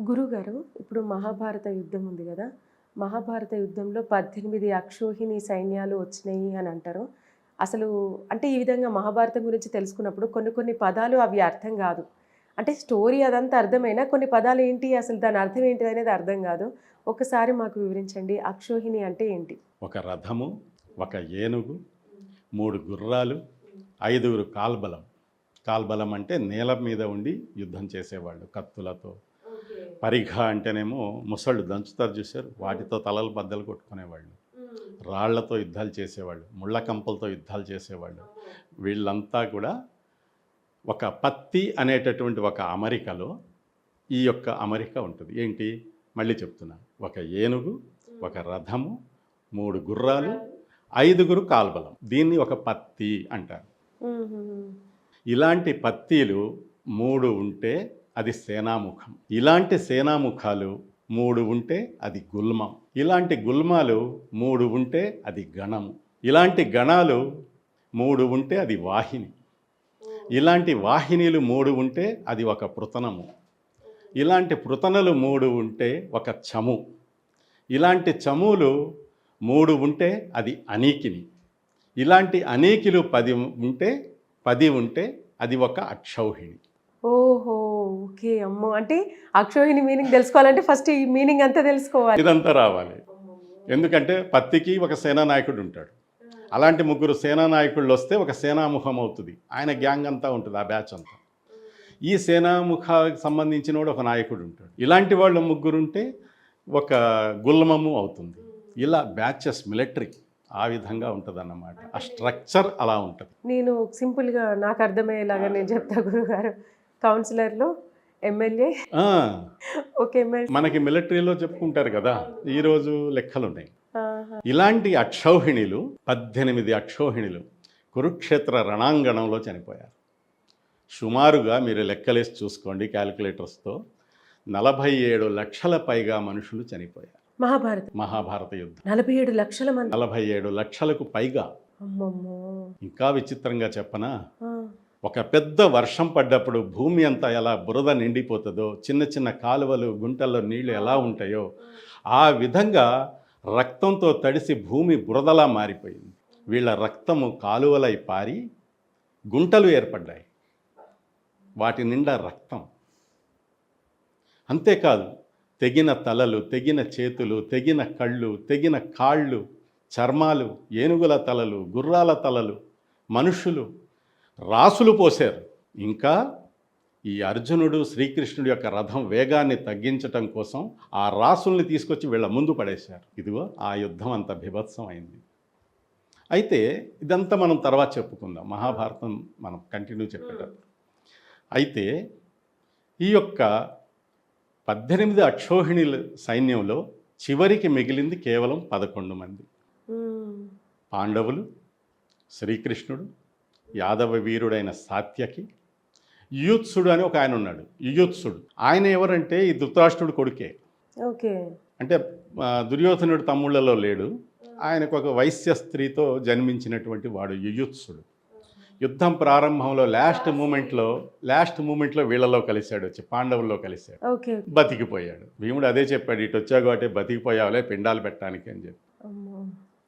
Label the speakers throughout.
Speaker 1: గురుగారు ఇప్పుడు మహాభారత యుద్ధం ఉంది కదా. మహాభారత యుద్ధంలో పద్దెనిమిది అక్షోహిణి సైన్యాలు వచ్చినాయి అని అంటారు. అసలు అంటే ఈ విధంగా మహాభారతం గురించి తెలుసుకున్నప్పుడు కొన్ని కొన్ని పదాలు అవి అర్థం కాదు. అంటే స్టోరీ అదంతా అర్థమైనా కొన్ని పదాలు ఏంటి అసలు దాని అర్థం ఏంటి అనేది అర్థం కాదు. ఒకసారి మాకు వివరించండి అక్షోహిణి అంటే ఏంటి?
Speaker 2: ఒక రథము ఒక ఏనుగు మూడు గుర్రాలు ఐదుగురు కాల్బలం. కాల్బలం అంటే నేల మీద ఉండి యుద్ధం చేసేవాళ్ళు కత్తులతో. పరిఘ అంటేనేమో ముసళ్ళు దంచుతారు చూశారు. వాటితో తలలు బద్దలు కొట్టుకునేవాళ్ళు. రాళ్ళతో యుద్ధాలు చేసేవాళ్ళు. ముళ్ళ కంపలతో యుద్ధాలు చేసేవాళ్ళు. వీళ్ళంతా కూడా ఒక పత్తి అనేటటువంటి ఒక అమరికలో ఈ యొక్క అమరిక ఉంటుంది. ఏంటి? మళ్ళీ చెప్తున్నా. ఒక ఏనుగు ఒక రథము మూడు గుర్రాలు. ఐదుగురు కాల్బలం. దీన్ని ఒక పత్తి అంటారు. ఇలాంటి పత్తీలు మూడు ఉంటే అది సేనాముఖం. ఇలాంటి సేనాముఖాలు మూడు ఉంటే అది గుల్మం. ఇలాంటి గుల్మాలు మూడు ఉంటే అది గణము ఇలాంటి గణాలు మూడు ఉంటే అది వాహిని. ఇలాంటి వాహినిలు మూడు ఉంటే అది ఒక పృతనము. ఇలాంటి పృతనలు మూడు ఉంటే ఒక చము. ఇలాంటి చములు మూడు ఉంటే అది అనీకిని ఇలాంటి అనీకిలు పది ఉంటే పది ఉంటే అది ఒక అక్షౌహిణి.
Speaker 1: ఓహో ఓకే అమ్మో. అంటే అక్షోహిణి మీనింగ్ తెలుసుకోవాలంటే ఫస్ట్ ఈ మీనింగ్ అంతా తెలుసుకోవాలి.
Speaker 2: ఇదంతా రావాలి. ఎందుకంటే పత్తికి ఒక సేనానాయకుడు ఉంటాడు. అలాంటి ముగ్గురు సేనానాయకుళ్ళు వస్తే ఒక సేనాముఖం అవుతుంది. ఆయన గ్యాంగ్ అంతా ఉంటుంది ఆ బ్యాచ్ అంతా. ఈ సేనాముఖానికి సంబంధించిన వాడు ఒక నాయకుడు ఉంటాడు. ఇలాంటి వాళ్ళు ముగ్గురు ఉంటే ఒక గుల్మము అవుతుంది. ఇలా బ్యాచెస్ మిలిటరీ. ఆ విధంగా ఉంటుంది అన్నమాట ఆ స్ట్రక్చర్ అలా ఉంటుంది.
Speaker 1: నేను సింపుల్గా నాకు అర్థమయ్యేలాగా నేను చెప్తా గురుగారు. కౌన్సిలర్లు ఎమ్మెల్యే. ఎమ్మెల్యే
Speaker 2: మనకి మిలిటరీలో చెప్పుకుంటారు కదా ఈరోజు లెక్కలు ఉన్నాయి ఇలాంటి అక్షౌహిణిలు పద్దెనిమిది అక్షౌహిణిలు కురుక్షేత్ర రణాంగణంలో చనిపోయారు. సుమారుగా మీరు లెక్కలేసి చూసుకోండి క్యాలిక్యులేటర్స్తో నలభై ఏడు లక్షల పైగా మనుషులు చనిపోయారు.
Speaker 1: మహాభారతం
Speaker 2: మహాభారత యుద్ధం.
Speaker 1: నలభై ఏడు లక్షల మంది.
Speaker 2: నలభై ఏడు లక్షలకు పైగా.
Speaker 1: అమ్మమ్మో.
Speaker 2: ఇంకా విచిత్రంగా చెప్పనా? ఒక పెద్ద వర్షం పడ్డప్పుడు భూమి అంతా ఎలా బురద నిండిపోతుందో చిన్న చిన్న కాలువలు గుంటల్లో నీళ్ళు ఎలా ఉంటాయో ఆ విధంగా రక్తంతో తడిసి భూమి బురదలా మారిపోయింది. వీళ్ళ రక్తము కాలువలై పారి గుంటలు ఏర్పడ్డాయి. వాటి నిండా రక్తం. అంతేకాదు తెగిన తలలు తెగిన చేతులు తెగిన కళ్ళు తెగిన కాళ్ళు చర్మాలు ఏనుగుల తలలు గుర్రాల తలలు మనుషులు రాసులు పోశారు. ఇంకా ఈ అర్జునుడు శ్రీకృష్ణుడి యొక్క రథం వేగాన్ని తగ్గించటం కోసం ఆ రాసుల్ని తీసుకొచ్చి వీళ్ళ ముందు పడేశారు. ఇదిగో ఆ యుద్ధం అంత బీభత్సం అయింది. అయితే ఇదంతా మనం తర్వాత చెప్పుకుందాం. మహాభారతం మనం కంటిన్యూ చెప్పేటప్పుడు. అయితే ఈ యొక్క పద్దెనిమిది అక్షోహిణుల సైన్యంలో చివరికి మిగిలింది కేవలం పదకొండు మంది. పాండవులు శ్రీకృష్ణుడు యాదవ వీరుడైన సాత్యకి యుయుత్సుడు అని ఒక ఆయన ఉన్నాడు. యుయుత్సుడు. ఆయన ఎవరంటే ఈ ధృతరాష్ట్రుడు కొడుకే.
Speaker 1: ఓకే.
Speaker 2: అంటే దుర్యోధనుడు తమ్ముళ్ళలో లేడు. ఆయనకు ఒక వైశ్య స్త్రీతో జన్మించినటువంటి వాడు యుయుత్సుడు. యుద్ధం ప్రారంభంలో లాస్ట్ మూమెంట్లో లాస్ట్ మూమెంట్లో వీళ్ళలో కలిశాడు వచ్చి పాండవుల్లో కలిశాడు. బతికిపోయాడు. భీముడు అదే చెప్పాడు ఇటు వచ్చావు కాబట్టి బతికిపోయావులే పిండాలు పెట్టడానికి అని చెప్పి.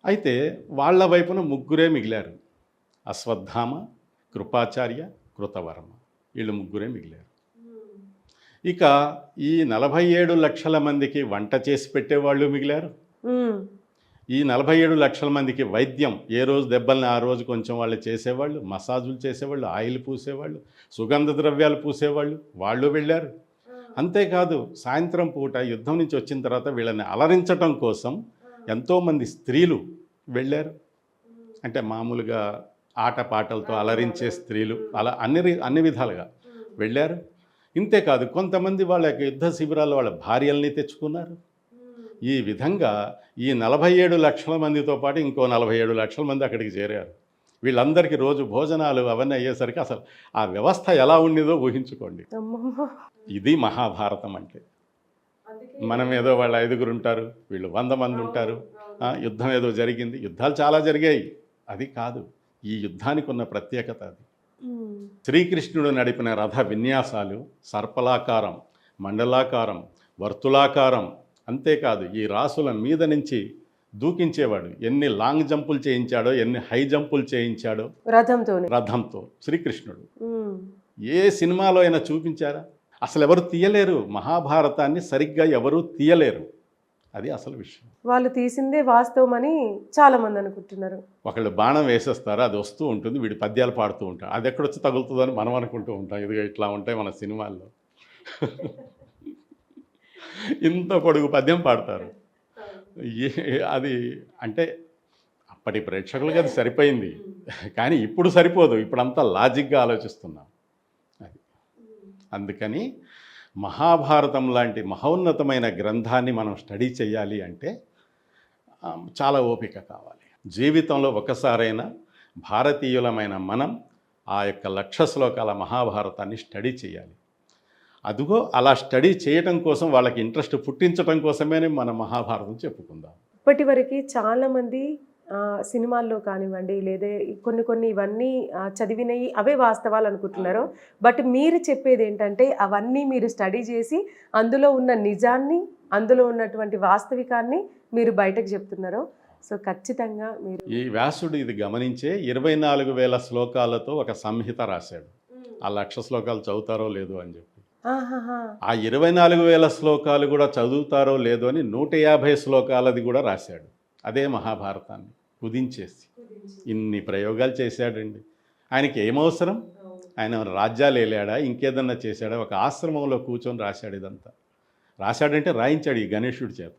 Speaker 2: అయితే వాళ్ళ వైపున ముగ్గురే మిగిలారు. అశ్వత్థామ కృపాచార్య కృతవర్మ. వీళ్ళు ముగ్గురే మిగిలారు. ఇక ఈ నలభై ఏడు లక్షల మందికి వంట చేసి పెట్టేవాళ్ళు మిగిలారు. ఈ నలభై ఏడు లక్షల మందికి వైద్యం ఏ రోజు దెబ్బల్ని ఆ రోజు కొంచెం వాళ్ళు చేసేవాళ్ళు మసాజులు చేసేవాళ్ళు ఆయిల్ పూసేవాళ్ళు సుగంధ ద్రవ్యాలు పూసేవాళ్ళు వాళ్ళు వెళ్ళారు. అంతేకాదు సాయంత్రం పూట యుద్ధం నుంచి వచ్చిన తర్వాత వీళ్ళని అలరించటం కోసం ఎంతోమంది స్త్రీలు వెళ్ళారు. అంటే మామూలుగా ఆటపాటలతో అలరించే స్త్రీలు అలా అన్ని రి- అన్ని విధాలుగా వెళ్ళారు. ఇంతేకాదు కొంతమంది వాళ్ళ యొక్క యుద్ధ శిబిరాల్లో వాళ్ళ భార్యల్ని తెచ్చుకున్నారు. ఈ విధంగా ఈ నలభై ఏడు లక్షల మందితో పాటు ఇంకో నలభై ఏడు లక్షల మంది అక్కడికి చేరారు. వీళ్ళందరికీ రోజు భోజనాలు అవన్నీ అయ్యేసరికి అసలు ఆ వ్యవస్థ ఎలా ఉండేదో ఊహించుకోండి. ఇది మహాభారతం అంటే. మనం ఏదో వాళ్ళు ఐదుగురు ఉంటారు వీళ్ళు వంద మంది ఉంటారు. యుద్ధం ఏదో జరిగింది. యుద్ధాలు చాలా జరిగాయి. అది కాదు. ఈ యుద్ధానికి ఉన్న ప్రత్యేకత అది. శ్రీకృష్ణుడు నడిపిన రథ విన్యాసాలు సర్పలాకారం మండలాకారం వర్తులాకారం అంతేకాదు ఈ రాసుల మీద నుంచి దూకించేవాడు ఎన్ని లాంగ్ జంపులు చేయించాడో ఎన్ని హై జంపులు చేయించాడో
Speaker 1: రథంతోనే.
Speaker 2: రథంతో శ్రీకృష్ణుడు. ఏ సినిమాలో అయినా చూపించారా? అసలు ఎవరు తీయలేరు. మహాభారతాన్ని సరిగ్గా ఎవరు తీయలేరు. అది అసలు విషయం.
Speaker 1: వాళ్ళు తీసిందే వాస్తవం అని చాలా మంది అనుకుంటున్నారు.
Speaker 2: ఒకళ్ళు బాణం వేసేస్తారు అది వస్తూ ఉంటుంది వీడి పద్యాలు పాడుతూ ఉంటాడు. అది ఎక్కడొచ్చి తగులుతుందని మనం అనుకుంటూ ఉంటాం. ఇదిగో ఇట్లా ఉంటాయి మన సినిమాల్లో. ఇంత పొడుగు పద్యం పాడతారు. అది అంటే అప్పటి ప్రేక్షకులకి అది సరిపోయింది. కానీ ఇప్పుడు సరిపోదు. ఇప్పుడంతా లాజిక్గా ఆలోచిస్తున్నాం. అది. అందుకని మహాభారతం లాంటి మహోన్నతమైన గ్రంథాన్ని మనం స్టడీ చేయాలి అంటే చాలా ఓపిక కావాలి. జీవితంలో ఒకసారైనా భారతీయులమైన మనం ఆ యొక్క లక్ష శ్లోకాల మహాభారతాన్ని స్టడీ చేయాలి అదిగో అలా స్టడీ చేయటం కోసం వాళ్ళకి ఇంట్రెస్ట్ పుట్టించడం కోసమే మన మహాభారతం చెప్పుకుందాం.
Speaker 1: ఇప్పటి వరకు చాలా మంది ఆ, సినిమాల్లో కానివ్వండి లేదా కొన్ని కొన్ని ఇవన్నీ చదివినవి అవే వాస్తవాలు అనుకుంటున్నారు. బట్ మీరు చెప్పేది ఏంటంటే అవన్నీ మీరు స్టడీ చేసి అందులో ఉన్న నిజాన్ని అందులో ఉన్నటువంటి వాస్తవికాన్ని మీరు బయటకు చెప్తున్నారు. సో ఖచ్చితంగా మీరు
Speaker 2: ఈ వ్యాసుడు ఇది గమనించే ఇరవై నాలుగు వేల శ్లోకాలతో ఒక సంహిత రాశాడు. ఆ లక్ష శ్లోకాలు చదువుతారో లేదో అని చెప్పి. ఆ ఇరవై నాలుగు వేల శ్లోకాలు కూడా చదువుతారో లేదో అని నూట యాభై శ్లోకాలది కూడా రాశాడు. అదే మహాభారతాన్ని కుదించేసి. ఇన్ని ప్రయోగాలు చేశాడండి. ఆయనకి ఏమవసరం ఆయన రాజ్యాలు వెళ్ళాడా ఇంకేదన్నా చేశాడా? ఒక ఆశ్రమంలో కూర్చొని రాశాడు ఇదంతా. రాశాడంటే రాయించాడు ఈ గణేశుడి చేత.